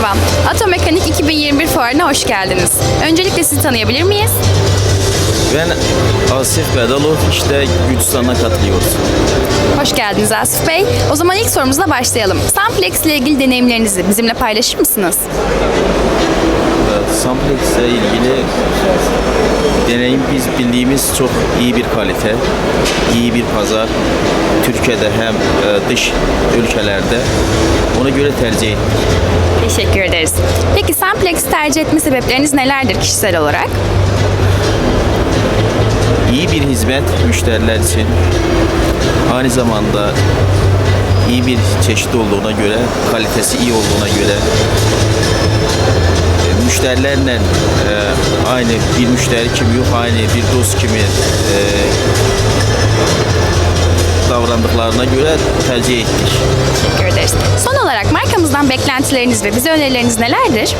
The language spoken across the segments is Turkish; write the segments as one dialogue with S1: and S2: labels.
S1: Merhaba, Atomekanik 2021 fuarına hoş geldiniz. Öncelikle sizi tanıyabilir miyiz?
S2: Ben Asif Bedalov, işte güç sana katılıyoruz.
S1: Hoş geldiniz Asif Bey. O zaman ilk sorumuzla başlayalım. Samplex ile ilgili deneyimlerinizi bizimle paylaşır mısınız?
S2: Samplex ile ilgili deneyim biz bildiğimiz çok iyi bir kalite, iyi bir pazar. Türkiye'de hem e, dış ülkelerde ona göre tercih ettik.
S1: Teşekkür ederiz. Peki Sunflex tercih etme sebepleriniz nelerdir kişisel olarak?
S2: İyi bir hizmet müşteriler için aynı zamanda iyi bir çeşit olduğuna göre, kalitesi iyi olduğuna göre müşterilerle e, aynı bir müşteri gibi yok, aynı bir dost gibi e, davrandıklarına göre tercih ettik.
S1: Teşekkür ederiz. Son olarak markamızdan beklentileriniz ve bize önerileriniz nelerdir?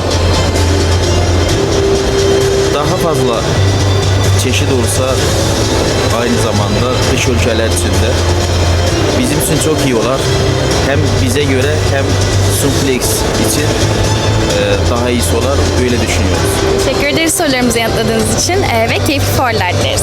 S2: Daha fazla çeşit olsa aynı zamanda dış ülkeler için de bizim için çok iyi olar. Hem bize göre hem Sunflex için e, daha iyisi olar. Böyle düşünüyoruz.
S1: Teşekkür ederiz sorularımızı yanıtladığınız için e, ve keyifli fuarlar dileriz.